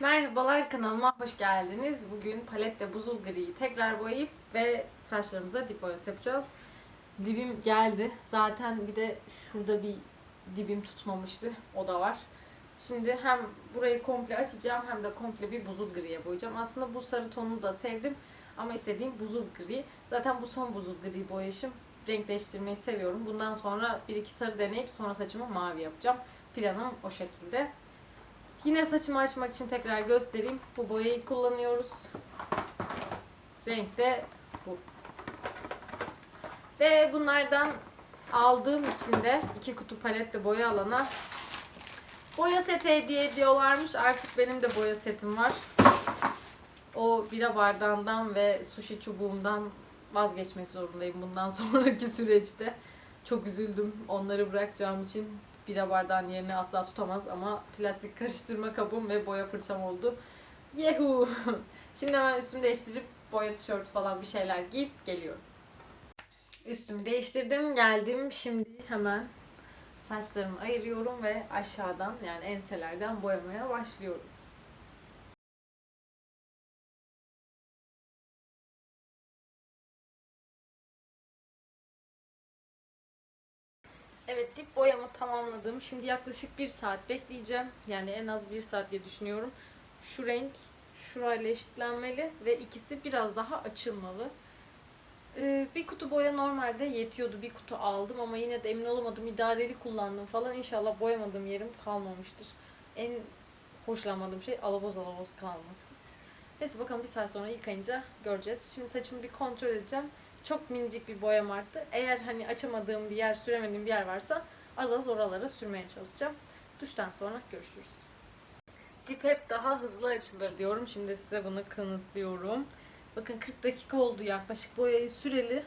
Merhabalar kanalıma hoş geldiniz. Bugün paletle buzul griyi tekrar boyayıp ve saçlarımıza dip boyası yapacağız. Dibim geldi. Zaten bir de şurada bir dibim tutmamıştı. O da var. Şimdi hem burayı komple açacağım hem de komple bir buzul griye boyayacağım. Aslında bu sarı tonunu da sevdim ama istediğim buzul gri. Zaten bu son buzul gri boyayışım. Renk değiştirmeyi seviyorum. Bundan sonra bir iki sarı deneyip sonra saçımı mavi yapacağım. Planım o şekilde. Yine saçımı açmak için tekrar göstereyim. Bu boyayı kullanıyoruz. Renk de bu. Ve bunlardan aldığım için de iki kutu paletle boya alana boya seti hediye ediyorlarmış. Artık benim de boya setim var. O bira bardağından ve sushi çubuğumdan vazgeçmek zorundayım bundan sonraki süreçte. Çok üzüldüm onları bırakacağım için. Bira bardağın yerini asla tutamaz ama plastik karıştırma kabım ve boya fırçam oldu. Yehu! Şimdi hemen üstümü değiştirip boya tişört falan bir şeyler giyip geliyorum. Üstümü değiştirdim, geldim. Şimdi hemen saçlarımı ayırıyorum ve aşağıdan yani enselerden boyamaya başlıyorum. Evet dip boyamı tamamladım. Şimdi yaklaşık bir saat bekleyeceğim. Yani en az bir saat diye düşünüyorum. Şu renk şurayla eşitlenmeli ve ikisi biraz daha açılmalı. Ee, bir kutu boya normalde yetiyordu. Bir kutu aldım ama yine de emin olamadım. İdareli kullandım falan. İnşallah boyamadığım yerim kalmamıştır. En hoşlanmadığım şey alaboz alaboz kalması. Neyse bakalım bir saat sonra yıkayınca göreceğiz. Şimdi saçımı bir kontrol edeceğim. Çok minicik bir boyam arttı. Eğer hani açamadığım bir yer, süremediğim bir yer varsa az az oralara sürmeye çalışacağım. Duştan sonra görüşürüz. Dip hep daha hızlı açılır diyorum. Şimdi size bunu kanıtlıyorum. Bakın 40 dakika oldu yaklaşık boyayı süreli.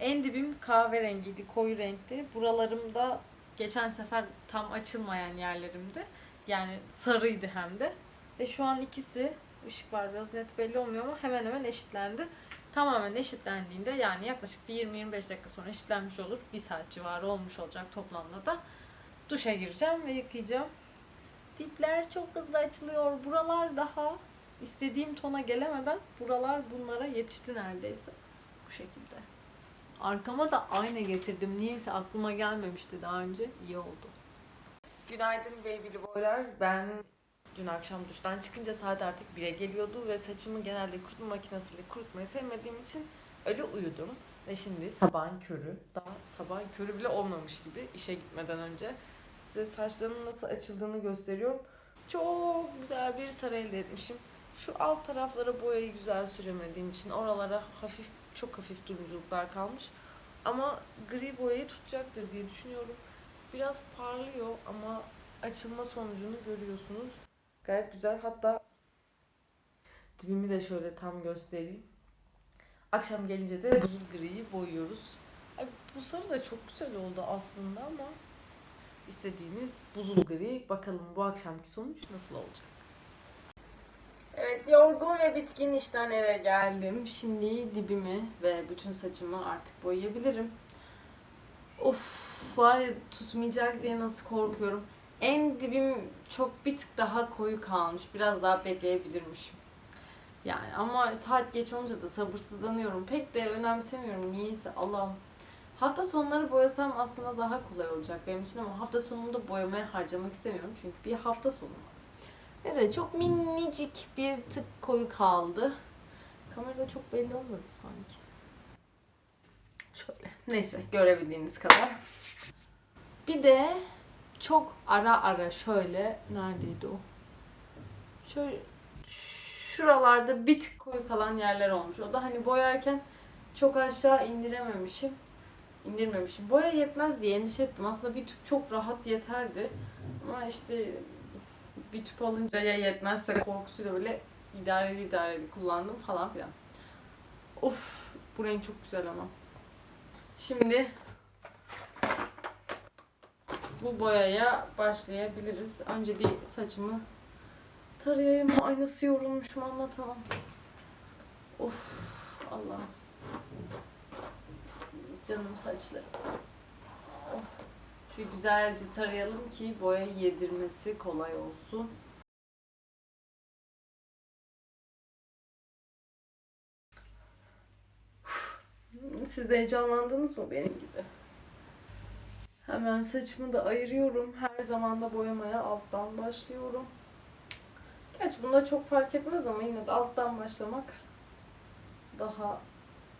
En dibim kahverengiydi, koyu renkti. Buralarımda geçen sefer tam açılmayan yerlerimdi. Yani sarıydı hem de. Ve şu an ikisi, ışık var biraz net belli olmuyor ama hemen hemen eşitlendi. Tamamen eşitlendiğinde yani yaklaşık bir 20-25 dakika sonra eşitlenmiş olur. Bir saat civarı olmuş olacak toplamda da. Duşa gireceğim ve yıkayacağım. Dipler çok hızlı açılıyor. Buralar daha istediğim tona gelemeden buralar bunlara yetişti neredeyse. Bu şekilde. Arkama da ayna getirdim. Niyeyse aklıma gelmemişti daha önce. İyi oldu. Günaydın baby'li boylar. Ben dün akşam duştan çıkınca saat artık 1'e geliyordu ve saçımı genelde kurutma makinesiyle kurutmayı sevmediğim için öyle uyudum. Ve şimdi sabahın körü, daha sabahın körü bile olmamış gibi işe gitmeden önce size saçlarımın nasıl açıldığını gösteriyorum. Çok güzel bir sarı elde etmişim. Şu alt taraflara boyayı güzel süremediğim için oralara hafif, çok hafif turunculuklar kalmış. Ama gri boyayı tutacaktır diye düşünüyorum. Biraz parlıyor ama açılma sonucunu görüyorsunuz. Gayet güzel. Hatta dibimi de şöyle tam göstereyim. Akşam gelince de buzul griyi boyuyoruz. Ay, bu sarı da çok güzel oldu aslında ama istediğimiz buzul gri. Bakalım bu akşamki sonuç nasıl olacak? Evet yorgun ve bitkin işten eve geldim. Şimdi dibimi ve bütün saçımı artık boyayabilirim. Of var ya tutmayacak diye nasıl korkuyorum. En dibim çok bir tık daha koyu kalmış. Biraz daha bekleyebilirmişim. Yani ama saat geç olunca da sabırsızlanıyorum. Pek de önemsemiyorum niyeyse Allah'ım. Hafta sonları boyasam aslında daha kolay olacak benim için ama hafta sonunda boyamaya harcamak istemiyorum. Çünkü bir hafta sonu var. Neyse çok minicik bir tık koyu kaldı. Kamerada çok belli olmadı sanki. Şöyle. Neyse görebildiğiniz kadar. Bir de çok ara ara şöyle neredeydi o? Şöyle şuralarda bir koyu kalan yerler olmuş. O da hani boyarken çok aşağı indirememişim. indirmemişim. Boya yetmez diye endişe ettim. Aslında bir tüp çok rahat yeterdi. Ama işte bir tüp alınca ya yetmezse korkusuyla böyle idareli idareli kullandım falan filan. Of bu renk çok güzel ama. Şimdi bu boyaya başlayabiliriz. Önce bir saçımı tarayayım. Ay nasıl yorulmuşum anlatamam. Of Allah. Canım saçları. Oh. Şu güzelce tarayalım ki boya yedirmesi kolay olsun. Siz de heyecanlandınız mı benim gibi? Hemen saçımı da ayırıyorum. Her zaman da boyamaya alttan başlıyorum. Gerçi bunda çok fark etmez ama yine de alttan başlamak daha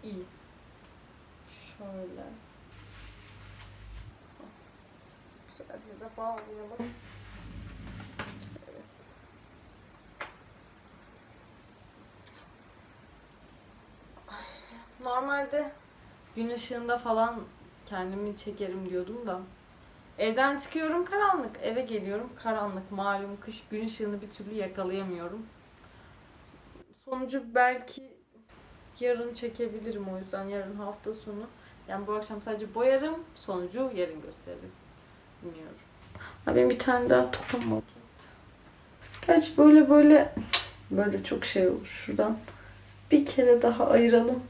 iyi. Şöyle. Güzelce de bağlayalım. Evet. Normalde gün ışığında falan kendimi çekerim diyordum da. Evden çıkıyorum karanlık, eve geliyorum karanlık. Malum kış gün ışığını bir türlü yakalayamıyorum. Sonucu belki yarın çekebilirim o yüzden yarın hafta sonu. Yani bu akşam sadece boyarım, sonucu yarın gösteririm. Bilmiyorum. Benim bir tane daha topum olacaktı. Gerçi böyle böyle böyle çok şey olur. Şuradan bir kere daha ayıralım.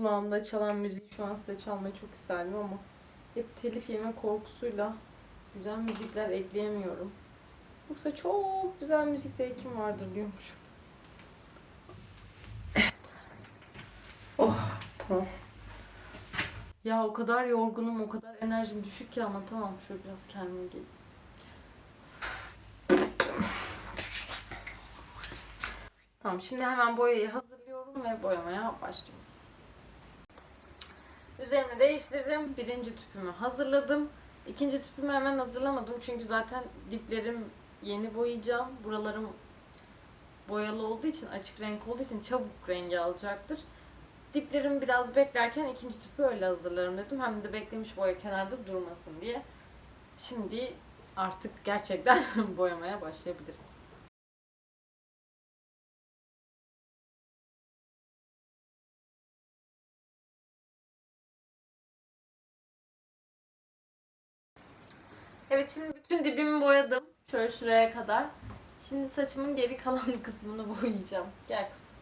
Kulağımda çalan müziği şu an size çalmayı çok isterdim ama hep telif yeme korkusuyla güzel müzikler ekleyemiyorum. Yoksa çok güzel müzik zevkim vardır diyormuşum. Evet. Oh tamam. Ya o kadar yorgunum, o kadar enerjim düşük ki ama tamam şöyle biraz kendime geleyim. Tamam şimdi hemen boyayı hazırlıyorum ve boyamaya başlıyorum. Üzerini değiştirdim. Birinci tüpümü hazırladım. İkinci tüpümü hemen hazırlamadım çünkü zaten diplerim yeni boyayacağım. Buralarım boyalı olduğu için, açık renk olduğu için çabuk rengi alacaktır. Diplerimi biraz beklerken ikinci tüpü öyle hazırlarım dedim. Hem de beklemiş boya kenarda durmasın diye. Şimdi artık gerçekten boyamaya başlayabilirim. Evet şimdi bütün dibimi boyadım. Şöyle şuraya kadar. Şimdi saçımın geri kalan kısmını boyayacağım. Gel kızım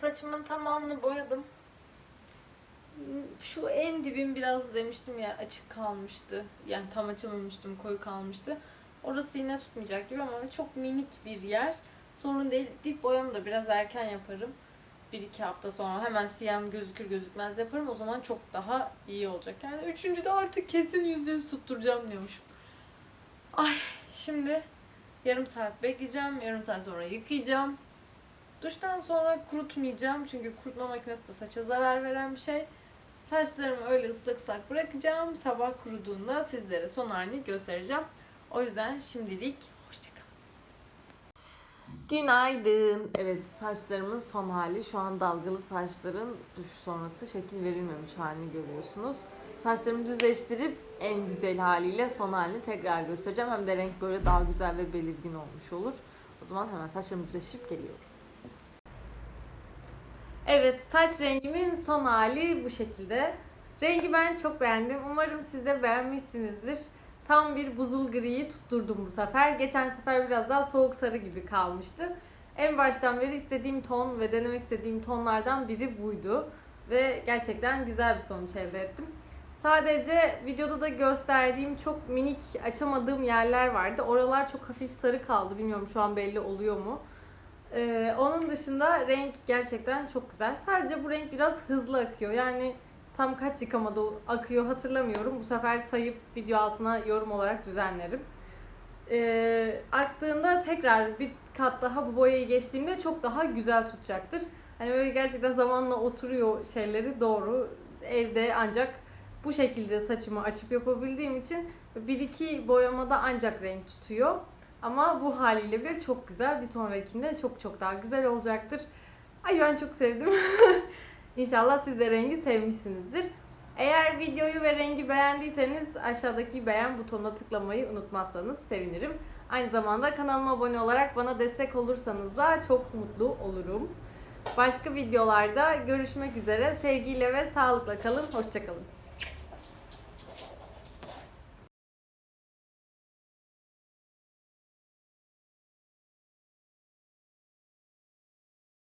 Saçımın tamamını boyadım. Şu en dibim biraz demiştim ya açık kalmıştı. Yani tam açamamıştım, koyu kalmıştı. Orası yine tutmayacak gibi ama çok minik bir yer. Sorun değil. Dip boyamı da biraz erken yaparım. Bir iki hafta sonra hemen siyah gözükür gözükmez yaparım. O zaman çok daha iyi olacak. Yani üçüncü de artık kesin yüzde yüz tutturacağım diyormuşum. Ay şimdi yarım saat bekleyeceğim. Yarım saat sonra yıkayacağım. Duştan sonra kurutmayacağım çünkü kurutma makinesi de saça zarar veren bir şey. Saçlarımı öyle ıslak ıslak bırakacağım. Sabah kuruduğunda sizlere son halini göstereceğim. O yüzden şimdilik hoşçakalın. Günaydın. Evet saçlarımın son hali. Şu an dalgalı saçların duş sonrası şekil verilmemiş halini görüyorsunuz. Saçlarımı düzleştirip en güzel haliyle son halini tekrar göstereceğim. Hem de renk böyle daha güzel ve belirgin olmuş olur. O zaman hemen saçlarımı düzleştirip geliyorum. Evet, saç rengimin son hali bu şekilde. Rengi ben çok beğendim. Umarım siz de beğenmişsinizdir. Tam bir buzul griyi tutturdum bu sefer. Geçen sefer biraz daha soğuk sarı gibi kalmıştı. En baştan beri istediğim ton ve denemek istediğim tonlardan biri buydu. Ve gerçekten güzel bir sonuç elde ettim. Sadece videoda da gösterdiğim çok minik açamadığım yerler vardı. Oralar çok hafif sarı kaldı. Bilmiyorum şu an belli oluyor mu? Ee, onun dışında renk gerçekten çok güzel. Sadece bu renk biraz hızlı akıyor. Yani tam kaç yıkamada akıyor hatırlamıyorum. Bu sefer sayıp video altına yorum olarak düzenlerim. Ee, aktığında tekrar bir kat daha bu boyayı geçtiğimde çok daha güzel tutacaktır. Hani böyle gerçekten zamanla oturuyor şeyleri doğru. Evde ancak bu şekilde saçımı açıp yapabildiğim için bir iki boyamada ancak renk tutuyor. Ama bu haliyle bile çok güzel. Bir sonrakinde çok çok daha güzel olacaktır. Ay ben çok sevdim. İnşallah siz de rengi sevmişsinizdir. Eğer videoyu ve rengi beğendiyseniz aşağıdaki beğen butonuna tıklamayı unutmazsanız sevinirim. Aynı zamanda kanalıma abone olarak bana destek olursanız da çok mutlu olurum. Başka videolarda görüşmek üzere. Sevgiyle ve sağlıkla kalın. Hoşçakalın.